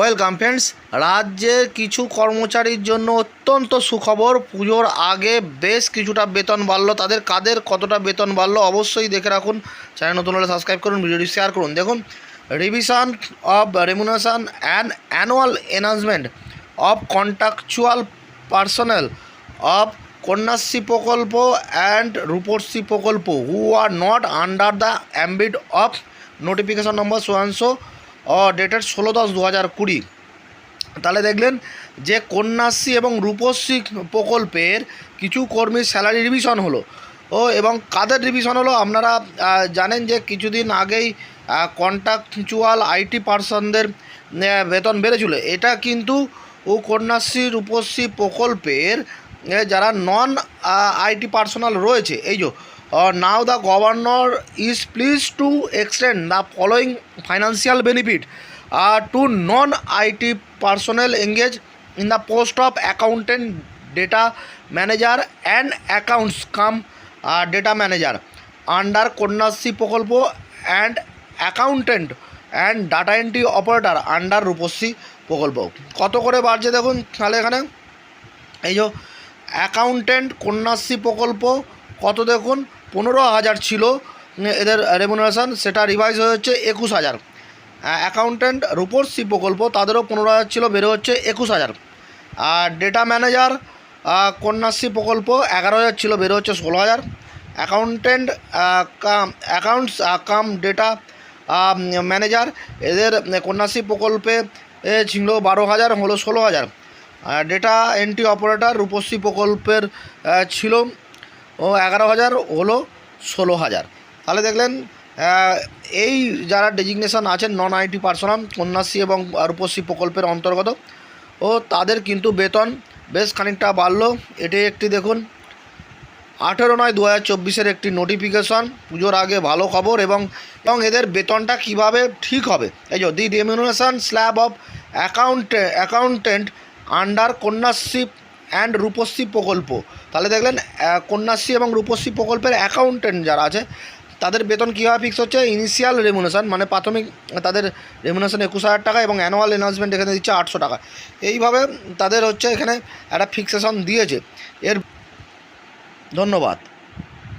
Welcome friends, রাজ্যের কিছু কর্মচারীর জন্য অত্যন্ত সুখবর, পুজোর আগে বেশ কিছুটা বেতন বাড়লো। তাদের কাদের কতটা বেতন বাড়লো অবশ্যই দেখে রাখুন। চ্যানেল নতুন হলে সাবস্ক্রাইব করুন, ভিডিওটি শেয়ার করুন। দেখুন revision of remuneration and annual announcement of contractual personnel of Kanyashree প্রকল্প অ্যান্ড রূপশ্রী প্রকল্প who are not under the ambit of notification number সোয়াংশো ও ডেটেড ষোলো দশ দু হাজার কুড়ি। তাহলে দেখলেন যে কন্যাশ্রী এবং রূপশ্রী প্রকল্পের কিছু কর্মীর স্যালারি রিভিশন হলো। ও, এবং কাদের রিভিশন হলো? আপনারা জানেন যে কিছুদিন আগেই কন্ট্রাকচুয়াল আইটি পার্সনদের বেতন বেড়েছিল। এটা কিন্তু ও কন্যাশ্রী, রূপশ্রী প্রকল্পের যারা নন আইটি পার্সোনাল রয়েছে, এই যে now the governor is please to extend the following financial benefit to non IT personnel engage in the post of accountant data manager and accounts cum data manager under Kanyashree প্রকল্প and accountant and data entry operator under Rupashree প্রকল্প কত করে বাড়ছে দেখুন তাহলে এখানে এই যে অ্যাকাউন্টেন্ট কন্যাশ্রী প্রকল্প কত দেখুন পনেরো হাজার ছিল এদের রেমুনারেশন সেটা রিভাইজ হয়ে হচ্ছে একুশ হাজার। অ্যাকাউন্টেন্ট রূপশ্রী প্রকল্প, তাদেরও পনেরো হাজার ছিল বেড়ে হচ্ছে একুশ হাজার। আর ডেটা ম্যানেজার কন্যাশ্রী প্রকল্প, এগারো হাজার ছিল বেড়ে হচ্ছে ষোলো হাজার। Accountant cum accounts cum data manager এদের কন্যাশ্রী প্রকল্পে ছিল বারো হাজার, হলো ষোলো হাজার। ডেটা এন্ট্রি অপারেটর রূপশ্রী প্রকল্পের ছিল ও এগারো হাজার হলো ষোলো হাজার। তাহলে দেখলেন এই যারা ডেজিগনেশন আছেন নন আইটি পার্সোনাল কন্যাশ্রী এবং রূপশ্রী প্রকল্পের অন্তর্গত, ও তাদের কিন্তু বেতন বেশ খানিকটা বাড়লো। এটি একটি দেখুন, আঠেরো নয় দু হাজার একটি নোটিফিকেশন পুজোর আগে ভালো খবর এবং এবং এদের বেতনটা কীভাবে ঠিক হবে? এই যে the remuneration slab of account accountant under Kanyashree and Rupashree প্রকল্প। তাহলে দেখলেন কন্যাশ্রী এবং রূপশ্রী প্রকল্পের অ্যাকাউন্টেন্ট যারা আছে, তাদের বেতন কীভাবে ফিক্স হচ্ছে? ইনিশিয়াল রেমুনেশন মানে প্রাথমিক, তাদের রেমুনেশান একুশ হাজার টাকা এবং অ্যানুয়াল এনাউন্সমেন্ট এখানে দিচ্ছে আটশো টাকা। এইভাবে তাদের হচ্ছে এখানে একটা ফিক্সেশন দিয়েছে। এর ধন্যবাদ।